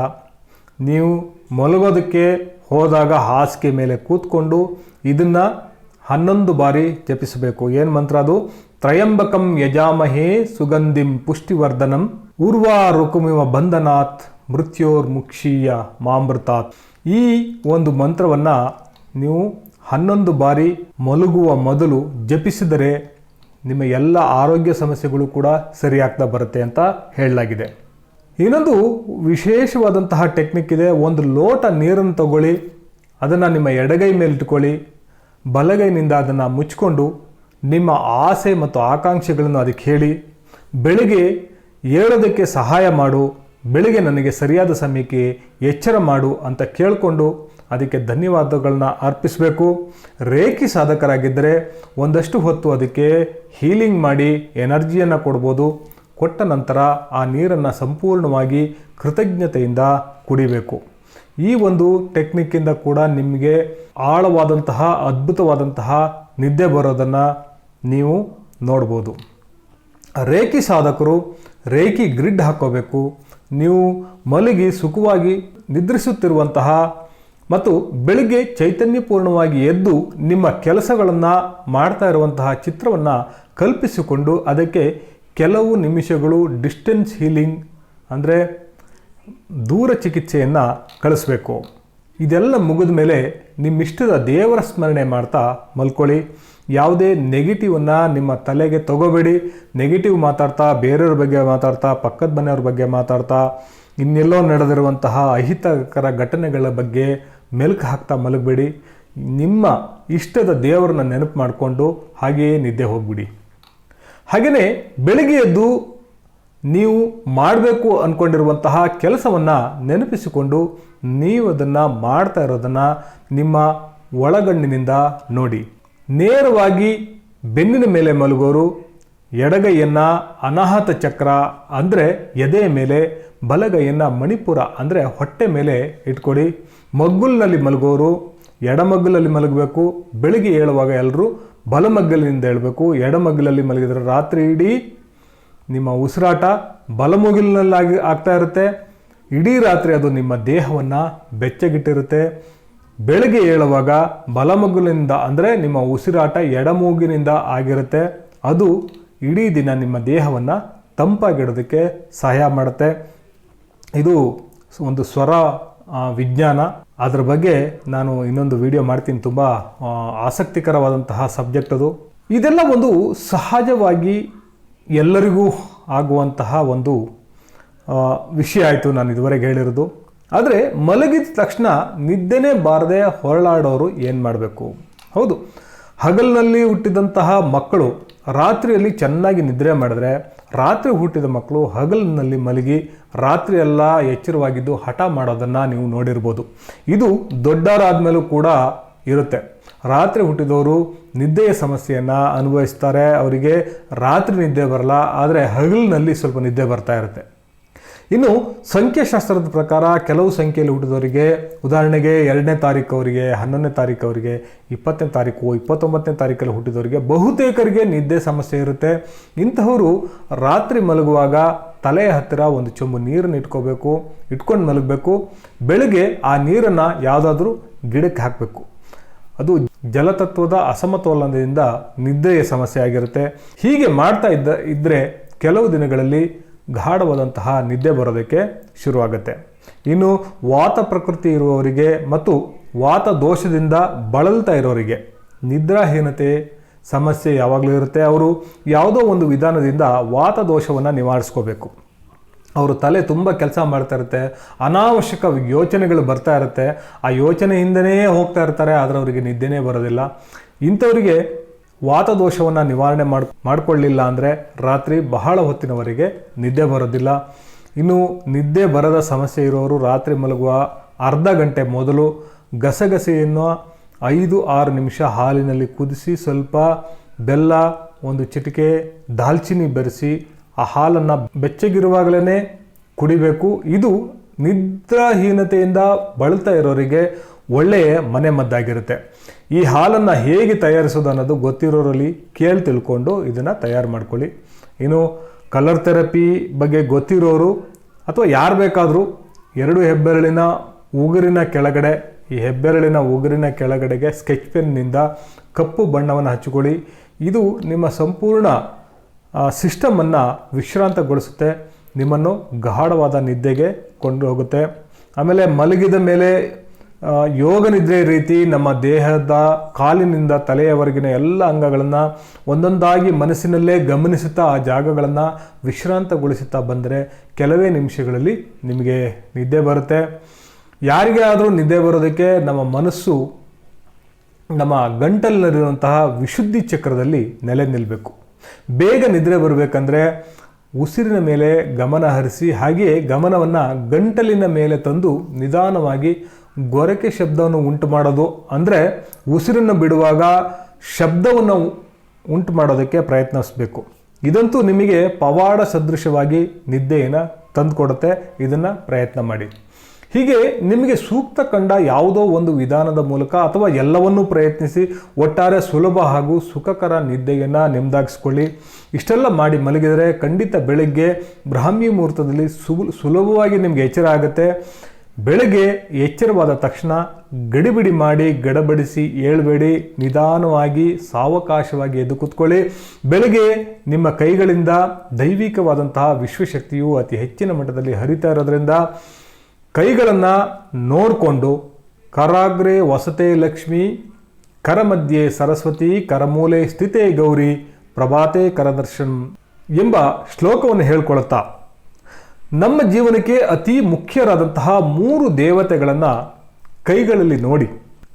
ನೀವು ಮಲಗೋದಕ್ಕೆ ಹೋದಾಗ ಹಾಸಿಗೆ ಮೇಲೆ ಕೂತ್ಕೊಂಡು ಇದನ್ನು ಹನ್ನೊಂದು ಬಾರಿ ಜಪಿಸಬೇಕು. ಏನು ಮಂತ್ರ ಅದು? ತ್ರಯಂಬಕಂ ಯಜಾಮಹೇ ಸುಗಂಧಿಂ ಪುಷ್ಟಿವರ್ಧನಂ ಊರ್ವಾ ರುಕುಮಿವ ಮೃತ್ಯೋರ್ ಮುಕ್ಷೀಯ ಮಾಮೃತಾತ್. ಈ ಒಂದು ಮಂತ್ರವನ್ನು ನೀವು ಹನ್ನೊಂದು ಬಾರಿ ಮಲಗುವ ಮೊದಲು ಜಪಿಸಿದರೆ ನಿಮ್ಮ ಎಲ್ಲ ಆರೋಗ್ಯ ಸಮಸ್ಯೆಗಳು ಕೂಡ ಸರಿಯಾಗ್ತಾ ಬರುತ್ತೆ ಅಂತ ಹೇಳಲಾಗಿದೆ. ಇನ್ನೊಂದು ವಿಶೇಷವಾದಂತಹ ಟೆಕ್ನಿಕ್ ಇದೆ. ಒಂದು ಲೋಟ ನೀರನ್ನು ತಗೊಳ್ಳಿ, ಅದನ್ನು ನಿಮ್ಮ ಎಡಗೈ ಮೇಲೆ ಇಟ್ಕೊಳ್ಳಿ, ಬಲಗೈನಿಂದ ಅದನ್ನು ಮುಚ್ಕೊಂಡು ನಿಮ್ಮ ಆಸೆ ಮತ್ತು ಆಕಾಂಕ್ಷೆಗಳನ್ನು ಅದಕ್ಕೆ ಹೇಳಿ, ಬೆಳಿಗ್ಗೆ ಏಳೋದಕ್ಕೆ ಸಹಾಯ ಮಾಡು, ಬೆಳಿಗ್ಗೆ ನನಗೆ ಸರಿಯಾದ ಸಮಯಕ್ಕೆ ಎಚ್ಚರ ಮಾಡು ಅಂತ ಕೇಳಿಕೊಂಡು ಅದಕ್ಕೆ ಧನ್ಯವಾದಗಳನ್ನ ಅರ್ಪಿಸಬೇಕು. ರೇಖಿ ಸಾಧಕರಾಗಿದ್ದರೆ ಒಂದಷ್ಟು ಹೊತ್ತು ಅದಕ್ಕೆ ಹೀಲಿಂಗ್ ಮಾಡಿ ಎನರ್ಜಿಯನ್ನು ಕೊಡ್ಬೋದು. ಕೊಟ್ಟ ನಂತರ ಆ ನೀರನ್ನು ಸಂಪೂರ್ಣವಾಗಿ ಕೃತಜ್ಞತೆಯಿಂದ ಕುಡಿಬೇಕು. ಈ ಒಂದು ಟೆಕ್ನಿಕ್ಕಿಂದ ಕೂಡ ನಿಮಗೆ ಆಳವಾದಂತಹ, ಅದ್ಭುತವಾದಂತಹ ನಿದ್ದೆ ಬರೋದನ್ನು ನೀವು ನೋಡ್ಬೋದು. ರೇಖಿ ಸಾಧಕರು ರೇಖಿ ಗ್ರಿಡ್ ಹಾಕೋಬೇಕು. ನೀವು ಮಲಗಿ ಸುಖವಾಗಿ ನಿದ್ರಿಸುತ್ತಿರುವಂತಹ ಮತ್ತು ಬೆಳಿಗ್ಗೆ ಚೈತನ್ಯಪೂರ್ಣವಾಗಿ ಎದ್ದು ನಿಮ್ಮ ಕೆಲಸಗಳನ್ನು ಮಾಡ್ತಾ ಇರುವಂತಹ ಚಿತ್ರವನ್ನು ಕಲ್ಪಿಸಿಕೊಂಡು ಅದಕ್ಕೆ ಕೆಲವು ನಿಮಿಷಗಳು ಡಿಸ್ಟೆನ್ಸ್ ಹೀಲಿಂಗ್ ಅಂದರೆ ದೂರ ಚಿಕಿತ್ಸೆಯನ್ನು ಕಳಿಸ್ಬೇಕು. ಇದೆಲ್ಲ ಮುಗಿದ ಮೇಲೆ ನಿಮ್ಮಿಷ್ಟದ ದೇವರ ಸ್ಮರಣೆ ಮಾಡ್ತಾ ಮಲ್ಕೊಳ್ಳಿ. ಯಾವುದೇ ನೆಗೆಟಿವನ್ನು ನಿಮ್ಮ ತಲೆಗೆ ತಗೋಬೇಡಿ. ನೆಗೆಟಿವ್ ಮಾತಾಡ್ತಾ, ಬೇರೆಯವ್ರ ಬಗ್ಗೆ ಮಾತಾಡ್ತಾ, ಪಕ್ಕದ ಮನೆಯವ್ರ ಬಗ್ಗೆ ಮಾತಾಡ್ತಾ, ಇನ್ನೆಲ್ಲೋ ನಡೆದಿರುವಂತಹ ಅಹಿತಕರ ಘಟನೆಗಳ ಬಗ್ಗೆ ಮೆಲುಕು ಹಾಕ್ತಾ ಮಲಗಬೇಡಿ. ನಿಮ್ಮ ಇಷ್ಟದ ದೇವರನ್ನ ನೆನಪು ಮಾಡಿಕೊಂಡು ಹಾಗೆಯೇ ನಿದ್ದೆ ಹೋಗ್ಬಿಡಿ. ಹಾಗೆಯೇ ಬೆಳಿಗ್ಗೆ ಎದ್ದು ನೀವು ಮಾಡಬೇಕು ಅಂದ್ಕೊಂಡಿರುವಂತಹ ಕೆಲಸವನ್ನು ನೆನಪಿಸಿಕೊಂಡು ನೀವು ಅದನ್ನು ಮಾಡ್ತಾ ಇರೋದನ್ನು ನಿಮ್ಮ ಒಳಗಣ್ಣಿನಿಂದ ನೋಡಿ. ನೇರವಾಗಿ ಬೆನ್ನಿನ ಮೇಲೆ ಮಲಗೋರು, ಎಡಗೈಯನ್ನು ಅನಾಹತ ಚಕ್ರ ಅಂದರೆ ಎದೆಯ ಮೇಲೆ, ಬಲಗೈಯನ್ನು ಮಣಿಪುರ ಅಂದರೆ ಹೊಟ್ಟೆ ಮೇಲೆ ಇಟ್ಕೊಡಿ ಮಗ್ಗುಲಿನಲ್ಲಿ ಮಲಗೋರು, ಎಡಮಗ್ಗುಲಲ್ಲಿ ಮಲಗಬೇಕು. ಬೆಳಿಗ್ಗೆ ಏಳುವಾಗ ಎಲ್ಲರೂ ಬಲಮಗ್ಗಲಿನಿಂದ ಹೇಳಬೇಕು, ಎಡಮಗ್ಗಲಲ್ಲಿ ಮಲಗಿದ್ರೆ ರಾತ್ರಿ ಇಡೀ ನಿಮ್ಮ ಉಸಿರಾಟ ಬಲಮುಗಿಲಿನಲ್ಲಾಗಿ ಆಗ್ತಾ ಇರುತ್ತೆ. ಇಡೀ ರಾತ್ರಿ ಅದು ನಿಮ್ಮ ದೇಹವನ್ನು ಬೆಚ್ಚಗಿಟ್ಟಿರುತ್ತೆ. ಬೆಳಗ್ಗೆ ಏಳುವಾಗ ಬಲಮಗ್ಗಲಿನಿಂದ ಅಂದರೆ ನಿಮ್ಮ ಉಸಿರಾಟ ಎಡಮೂಗಿನಿಂದ ಆಗಿರುತ್ತೆ. ಅದು ಇಡೀ ದಿನ ನಿಮ್ಮ ದೇಹವನ್ನು ತಂಪಾಗಿಡೋದಕ್ಕೆ ಸಹಾಯ ಮಾಡುತ್ತೆ. ಇದು ಒಂದು ಸ್ವರ ವಿಜ್ಞಾನ. ಅದರ ಬಗ್ಗೆ ನಾನು ಇನ್ನೊಂದು ವಿಡಿಯೋ ಮಾಡ್ತೀನಿ. ತುಂಬ ಆಸಕ್ತಿಕರವಾದಂತಹ ಸಬ್ಜೆಕ್ಟ್ ಅದು. ಇದೆಲ್ಲ ಒಂದು ಸಹಜವಾಗಿ ಎಲ್ಲರಿಗೂ ಆಗುವಂತಹ ಒಂದು ವಿಷಯ ಆಯಿತು ನಾನು ಇದುವರೆಗೆ ಹೇಳಿರೋದು. ಆದರೆ ಮಲಗಿದ ತಕ್ಷಣ ನಿದ್ದೆನೇ ಬಾರದೆ ಹೊರಳಾಡೋರು ಏನು ಮಾಡಬೇಕು? ಹೌದು. ಹಗಲಿನಲ್ಲಿ ಹುಟ್ಟಿದಂತಹ ಮಕ್ಕಳು ರಾತ್ರಿಯಲ್ಲಿ ಚೆನ್ನಾಗಿ ನಿದ್ರೆ ಮಾಡಿದ್ರೆ ರಾತ್ರಿ ಹುಟ್ಟಿದ ಮಕ್ಕಳು ಹಗಲಿನಲ್ಲಿ ಮಲಗಿ ರಾತ್ರಿಯೆಲ್ಲ ಎಚ್ಚರವಾಗಿದ್ದು ಹಠ ಮಾಡೋದನ್ನು ನೀವು ನೋಡಿರ್ಬೋದು. ಇದು ದೊಡ್ಡವರಾದ್ಮೇಲೂ ಕೂಡ ಇರುತ್ತೆ. ರಾತ್ರಿ ಹುಟ್ಟಿದವರು ನಿದ್ದೆಯ ಸಮಸ್ಯೆಯನ್ನು ಅನುಭವಿಸ್ತಾರೆ. ಅವರಿಗೆ ರಾತ್ರಿ ನಿದ್ದೆ ಬರಲ್ಲ, ಆದರೆ ಹಗಲಿನಲ್ಲಿ ಸ್ವಲ್ಪ ನಿದ್ದೆ ಬರ್ತಾ ಇರುತ್ತೆ. ಇನ್ನು ಸಂಖ್ಯಾಶಾಸ್ತ್ರದ ಪ್ರಕಾರ ಕೆಲವು ಸಂಖ್ಯೆಯಲ್ಲಿ ಹುಟ್ಟಿದವರಿಗೆ ಉದಾಹರಣೆಗೆ ಎರಡನೇ ತಾರೀಕು ಅವರಿಗೆ ಹನ್ನೊಂದನೇ ತಾರೀಕು ಅವರಿಗೆ ಇಪ್ಪತ್ತನೇ ತಾರೀಕು, ಇಪ್ಪತ್ತೊಂಬತ್ತನೇ ತಾರೀಕಲ್ಲಿ ಹುಟ್ಟಿದವರಿಗೆ ಬಹುತೇಕರಿಗೆ ನಿದ್ದೆ ಸಮಸ್ಯೆ ಇರುತ್ತೆ. ಇಂಥವರು ರಾತ್ರಿ ಮಲಗುವಾಗ ತಲೆಯ ಹತ್ತಿರ ಒಂದು ಚೊಂಬು ನೀರನ್ನು ಇಟ್ಕೋಬೇಕು, ಇಟ್ಕೊಂಡು ಮಲಗಬೇಕು. ಬೆಳಗ್ಗೆ ಆ ನೀರನ್ನು ಯಾವುದಾದ್ರೂ ಗಿಡಕ್ಕೆ ಹಾಕಬೇಕು. ಅದು ಜಲತತ್ವದ ಅಸಮತೋಲನದಿಂದ ನಿದ್ದೆಯ ಸಮಸ್ಯೆ ಆಗಿರುತ್ತೆ. ಹೀಗೆ ಮಾಡ್ತಾ ಇದ್ದ ಇದ್ದರೆ ಕೆಲವು ದಿನಗಳಲ್ಲಿ ಗಾಢವಾದಂತಹ ನಿದ್ದೆ ಬರೋದಕ್ಕೆ ಶುರುವಾಗುತ್ತೆ. ಇನ್ನು ವಾತ ಪ್ರಕೃತಿ ಇರುವವರಿಗೆ ಮತ್ತು ವಾತ ದೋಷದಿಂದ ಬಳಲ್ತಾ ಇರೋರಿಗೆ ನಿದ್ರಾಹೀನತೆ ಸಮಸ್ಯೆ ಯಾವಾಗಲೂ ಇರುತ್ತೆ. ಅವರು ಯಾವುದೋ ಒಂದು ವಿಧಾನದಿಂದ ವಾತ ದೋಷವನ್ನು ನಿವಾರಿಸ್ಕೋಬೇಕು. ಅವರು ತಲೆ ತುಂಬ ಕೆಲಸ ಮಾಡ್ತಾ ಇರುತ್ತೆ. ಅನಾವಶ್ಯಕ ಯೋಚನೆಗಳು ಬರ್ತಾ ಇರುತ್ತೆ. ಆ ಯೋಚನೆಯಿಂದನೇ ಹೋಗ್ತಾ ಇರ್ತಾರೆ, ಆದರೆ ಅವರಿಗೆ ನಿದ್ದೆನೇ ಬರೋದಿಲ್ಲ. ಇಂಥವರಿಗೆ ವಾತದೋಷವನ್ನು ನಿವಾರಣೆ ಮಾಡಿ, ಮಾಡಿಕೊಳ್ಳಿಲ್ಲ ಅಂದರೆ ರಾತ್ರಿ ಬಹಳ ಹೊತ್ತಿನವರೆಗೆ ನಿದ್ದೆ ಬರೋದಿಲ್ಲ. ಇನ್ನು ನಿದ್ದೆ ಬರದ ಸಮಸ್ಯೆ ಇರೋರು ರಾತ್ರಿ ಮಲಗುವ ಅರ್ಧ ಗಂಟೆ ಮೊದಲು ಗಸಗಸೆಯನ್ನು ಐದು ಆರು ನಿಮಿಷ ಹಾಲಿನಲ್ಲಿ ಕುದಿಸಿ ಸ್ವಲ್ಪ ಬೆಲ್ಲ, ಒಂದು ಚಿಟಿಕೆ, ದಾಲ್ಚಿನ್ನಿ ಬೆರೆಸಿ ಆ ಹಾಲನ್ನು ಬೆಚ್ಚಗಿರುವಾಗಲೇ ಕುಡಿಬೇಕು. ಇದು ನಿದ್ರಾಹೀನತೆಯಿಂದ ಬಳಲ್ತಾ ಇರೋರಿಗೆ ಒಳ್ಳೆಯ ಮನೆ ಮದ್ದಾಗಿರುತ್ತೆ. ಈ ಹಾಲನ್ನು ಹೇಗೆ ತಯಾರಿಸೋದು ಅನ್ನೋದು ಗೊತ್ತಿರೋರಲ್ಲಿ ಕೇಳಿ ತಿಳ್ಕೊಂಡು ಇದನ್ನು ತಯಾರು ಮಾಡ್ಕೊಳ್ಳಿ. ಇನ್ನು ಕಲರ್ ಥೆರಪಿ ಬಗ್ಗೆ ಗೊತ್ತಿರೋರು ಅಥವಾ ಯಾರು ಬೇಕಾದರೂ ಎರಡು ಹೆಬ್ಬೆರಳಿನ ಉಗುರಿನ ಕೆಳಗಡೆ, ಈ ಹೆಬ್ಬೆರಳಿನ ಉಗುರಿನ ಕೆಳಗಡೆಗೆ ಸ್ಕೆಚ್ ಪೆನ್ನಿಂದ ಕಪ್ಪು ಬಣ್ಣವನ್ನು ಹಚ್ಚಿಕೊಳ್ಳಿ ಇದು ನಿಮ್ಮ ಸಂಪೂರ್ಣ ಸಿಸ್ಟಮನ್ನು ವಿಶ್ರಾಂತಗೊಳಿಸುತ್ತೆ. ನಿಮ್ಮನ್ನು ಗಾಢವಾದ ನಿದ್ದೆಗೆ ಕೊಂಡು ಹೋಗುತ್ತೆ ಆಮೇಲೆ ಮಲಗಿದ ಮೇಲೆ ಯೋಗ ನಿದ್ರೆ ರೀತಿ ನಮ್ಮ ದೇಹದ ಕಾಲಿನಿಂದ ತಲೆಯವರೆಗಿನ ಎಲ್ಲ ಅಂಗಗಳನ್ನು ಒಂದೊಂದಾಗಿ ಮನಸ್ಸಿನಲ್ಲೇ ಗಮನಿಸುತ್ತಾ ಆ ಜಾಗಗಳನ್ನು ವಿಶ್ರಾಂತಗೊಳಿಸುತ್ತಾ ಬಂದರೆ ಕೆಲವೇ ನಿಮಿಷಗಳಲ್ಲಿ ನಿಮಗೆ ನಿದ್ದೆ ಬರುತ್ತೆ. ಯಾರಿಗೆ ಆದರೂ ನಿದ್ದೆ ಬರೋದಕ್ಕೆ ನಮ್ಮ ಮನಸ್ಸು ನಮ್ಮ ಗಂಟಲಿನಲ್ಲಿರುವಂತಹ ವಿಶುದ್ಧಿ ಚಕ್ರದಲ್ಲಿ ನೆಲೆ ನಿಲ್ಲಬೇಕು ಬೇಗ ನಿದ್ರೆ ಬರಬೇಕಂದ್ರೆ ಉಸಿರಿನ ಮೇಲೆ ಗಮನ ಹರಿಸಿ ಹಾಗೆಯೇ ಗಮನವನ್ನು ಗಂಟಲಿನ ಮೇಲೆ ತಂದು ನಿಧಾನವಾಗಿ ಗೊರಕೆ ಶಬ್ದವನ್ನು ಉಂಟು ಮಾಡೋದು ಅಂದರೆ ಉಸಿರನ್ನು ಬಿಡುವಾಗ ಶಬ್ದವನ್ನು ಉಂಟು ಮಾಡೋದಕ್ಕೆ ಪ್ರಯತ್ನಿಸಬೇಕು. ಇದಂತೂ ನಿಮಗೆ ಪವಾಡ ಸದೃಶವಾಗಿ ನಿದ್ದೆಯನ್ನು ತಂದುಕೊಡುತ್ತೆ. ಇದನ್ನು ಪ್ರಯತ್ನ ಮಾಡಿ. ಹೀಗೆ ನಿಮಗೆ ಸೂಕ್ತ ಕಂಡ ಯಾವುದೋ ಒಂದು ವಿಧಾನದ ಮೂಲಕ ಅಥವಾ ಎಲ್ಲವನ್ನೂ ಪ್ರಯತ್ನಿಸಿ ಒಟ್ಟಾರೆ ಸುಲಭ ಹಾಗೂ ಸುಖಕರ ನಿದ್ದೆಯನ್ನು ನಿಮ್ದಾಗಿಸ್ಕೊಳ್ಳಿ. ಇಷ್ಟೆಲ್ಲ ಮಾಡಿ ಮಲಗಿದರೆ ಖಂಡಿತ ಬೆಳಗ್ಗೆ ಬ್ರಾಹ್ಮಿ ಮುಹೂರ್ತದಲ್ಲಿ ಸುಲಭವಾಗಿ ನಿಮಗೆ ಎಚ್ಚರ ಆಗುತ್ತೆ. ಬೆಳಗ್ಗೆ ಎಚ್ಚರವಾದ ತಕ್ಷಣ ಗಡಿಬಿಡಿ ಮಾಡಿ, ಗಡಬಡಿಸಿ, ಏಳಬೇಡಿ, ನಿಧಾನವಾಗಿ, ಸಾವಕಾಶವಾಗಿ ಎದ್ದು ಕೂತ್ಕೊಳ್ಳಿ. ಬೆಳಗ್ಗೆ ನಿಮ್ಮ ಕೈಗಳಿಂದ ದೈವಿಕವಾದಂತಹ ವಿಶ್ವಶಕ್ತಿಯು ಅತಿ ಹೆಚ್ಚಿನ ಮಟ್ಟದಲ್ಲಿ ಹರಿತಾ ಇರೋದ್ರಿಂದ ಕೈಗಳನ್ನು ನೋಡಿಕೊಂಡು ಕರಾಗ್ರೆ ವಸತೆ ಲಕ್ಷ್ಮಿ, ಕರಮಧ್ಯೆ ಸರಸ್ವತಿ, ಕರಮೂಲೆ ಸ್ಥಿತೇ ಗೌರಿ, ಪ್ರಭಾತೆ ಕರದರ್ಶನ್ ಎಂಬ ಶ್ಲೋಕವನ್ನು ಹೇಳ್ಕೊಳ್ತಾ ನಮ್ಮ ಜೀವನಕ್ಕೆ ಅತಿ ಮುಖ್ಯರಾದಂತಹ ಮೂರು ದೇವತೆಗಳನ್ನು ಕೈಗಳಲ್ಲಿ ನೋಡಿ,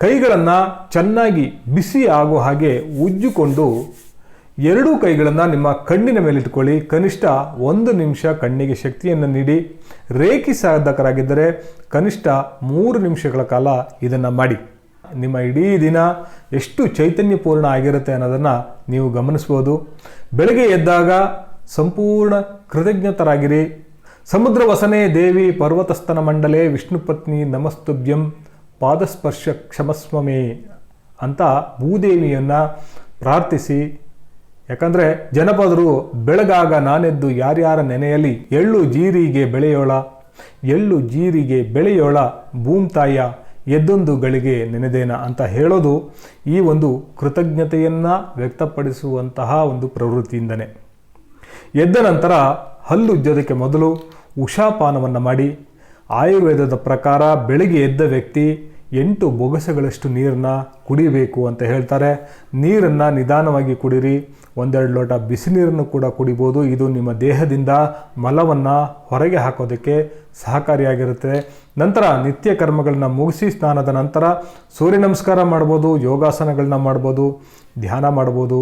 ಕೈಗಳನ್ನು ಚೆನ್ನಾಗಿ ಬಿಸಿ ಆಗೋ ಹಾಗೆ ಉಜ್ಜಿಕೊಂಡು ಎರಡೂ ಕೈಗಳನ್ನು ನಿಮ್ಮ ಕಣ್ಣಿನ ಮೇಲೆ ಇಟ್ಕೊಳ್ಳಿ. ಕನಿಷ್ಠ ಒಂದು ನಿಮಿಷ ಕಣ್ಣಿಗೆ ಶಕ್ತಿಯನ್ನು ನೀಡಿ. ರೇಖಿ ಸಾಧಕರಾಗಿದ್ದರೆ ಕನಿಷ್ಠ ಮೂರು ನಿಮಿಷಗಳ ಕಾಲ ಇದನ್ನು ಮಾಡಿ. ನಿಮ್ಮ ಇಡೀ ದಿನ ಎಷ್ಟು ಚೈತನ್ಯಪೂರ್ಣ ಆಗಿರುತ್ತೆ ಅನ್ನೋದನ್ನು ನೀವು ಗಮನಿಸ್ಬೋದು. ಬೆಳಗ್ಗೆ ಎದ್ದಾಗ ಸಂಪೂರ್ಣ ಕೃತಜ್ಞತರಾಗಿರಿ. ಸಮುದ್ರ ವಸನೆ ದೇವಿ ಪರ್ವತಸ್ತನ ಮಂಡಲೆ ವಿಷ್ಣುಪತ್ನಿ ನಮಸ್ತುಭ್ಯಂ ಪಾದಸ್ಪರ್ಶ ಕ್ಷಮಸ್ವಮೇ ಅಂತ ಭೂದೇವಿಯನ್ನು ಪ್ರಾರ್ಥಿಸಿ. ಯಾಕಂದರೆ ಜನಪದರು ಬೆಳಗಾಗ ನಾನೆದ್ದು ಯಾರ್ಯಾರ ನೆನೆಯಲ್ಲಿ ಎಳ್ಳು ಜೀರಿಗೆ ಬೆಳೆಯೋಳ, ಎಳ್ಳು ಜೀರಿಗೆ ಬೆಳೆಯೋಳ ಭೂಮ್ತಾಯ ಎದ್ದೊಂದು ಗಳಿಗೆ ನೆನೆದೇನ ಅಂತ ಹೇಳೋದು ಈ ಒಂದು ಕೃತಜ್ಞತೆಯನ್ನು ವ್ಯಕ್ತಪಡಿಸುವಂತಹ ಒಂದು ಪ್ರವೃತ್ತಿಯಿಂದನೇ. ಎದ್ದ ನಂತರ ಹಲ್ಲು ಉಜ್ಜೋದಕ್ಕೆ ಮೊದಲು ಉಷಾಪಾನವನ್ನು ಮಾಡಿ. ಆಯುರ್ವೇದದ ಪ್ರಕಾರ ಬೆಳಿಗ್ಗೆ ಎದ್ದ ವ್ಯಕ್ತಿ ಎಂಟು ಬೊಗಸೆಗಳಷ್ಟು ನೀರನ್ನ ಕುಡಿಬೇಕು ಅಂತ ಹೇಳ್ತಾರೆ. ನೀರನ್ನು ನಿಧಾನವಾಗಿ ಕುಡಿರಿ. ಒಂದೆರಡು ಲೋಟ ಬಿಸಿ ನೀರನ್ನು ಕೂಡ ಕುಡಿಬೋದು. ಇದು ನಿಮ್ಮ ದೇಹದಿಂದ ಮಲವನ್ನು ಹೊರಗೆ ಹಾಕೋದಕ್ಕೆ ಸಹಕಾರಿಯಾಗಿರುತ್ತೆ. ನಂತರ ನಿತ್ಯ ಕರ್ಮಗಳನ್ನ ಮುಗಿಸಿ ಸ್ನಾನದ ನಂತರ ಸೂರ್ಯ ನಮಸ್ಕಾರ ಮಾಡ್ಬೋದು, ಯೋಗಾಸನಗಳನ್ನ ಮಾಡ್ಬೋದು, ಧ್ಯಾನ ಮಾಡ್ಬೋದು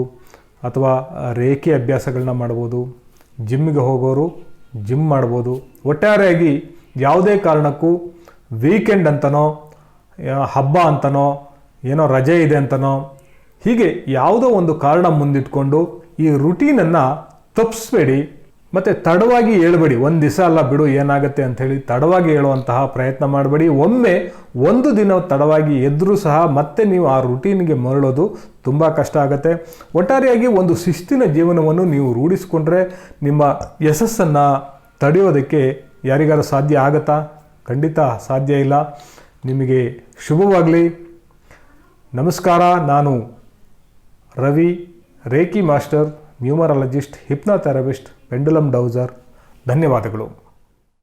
ಅಥವಾ ರೇಖೆ ಅಭ್ಯಾಸಗಳನ್ನ ಮಾಡ್ಬೋದು. ಜಿಮ್ಮಿಗೆ ಹೋಗೋರು, ಜಿಮ್ ಮಾಡ್ಬೋದು. ಒಟ್ಟಾರೆಯಾಗಿ ಯಾವುದೇ ಕಾರಣಕ್ಕೂ ವೀಕೆಂಡ್ ಅಂತನೋ ಹಬ್ಬ ಅಂತನೋ, ಏನೋ ರಜೆ ಇದೆ ಅಂತನೋ, ಹೀಗೆ ಯಾವುದೋ ಒಂದು ಕಾರಣ ಮುಂದಿಟ್ಕೊಂಡು ಈ ರುಟೀನನ್ನು ತಪ್ಪಿಸ್ಬೇಡಿ ಮತ್ತು ತಡವಾಗಿ ಹೇಳ್ಬೇಡಿ. ಒಂದು ದಿವಸ ಅಲ್ಲ ಬಿಡು, ಏನಾಗುತ್ತೆ ಅಂಥೇಳಿ ತಡವಾಗಿ ಹೇಳುವಂತಹ ಪ್ರಯತ್ನ ಮಾಡಬೇಡಿ. ಒಮ್ಮೆ ಒಂದು ದಿನ ತಡವಾಗಿ ಎದ್ದರೂ ಸಹ ಮತ್ತೆ ನೀವು ಆ ರುಟೀನ್ಗೆ ಮರಳೋದು ತುಂಬ ಕಷ್ಟ ಆಗುತ್ತೆ. ಒಟ್ಟಾರೆಯಾಗಿ ಒಂದು ಶಿಸ್ತಿನ ಜೀವನವನ್ನು ನೀವು ರೂಢಿಸಿಕೊಂಡ್ರೆ ನಿಮ್ಮ ಯಶಸ್ಸನ್ನು ತಡೆಯೋದಕ್ಕೆ ಯಾರಿಗಾರು ಸಾಧ್ಯ ಆಗತ್ತಾ? ಖಂಡಿತ ಸಾಧ್ಯ ಇಲ್ಲ. ನಿಮಗೆ ಶುಭವಾಗಲಿ. ನಮಸ್ಕಾರ, ನಾನು Ravi reiki master, numerologist, hypnotherapist. Pendulum dowser. ధన్యవాదములు.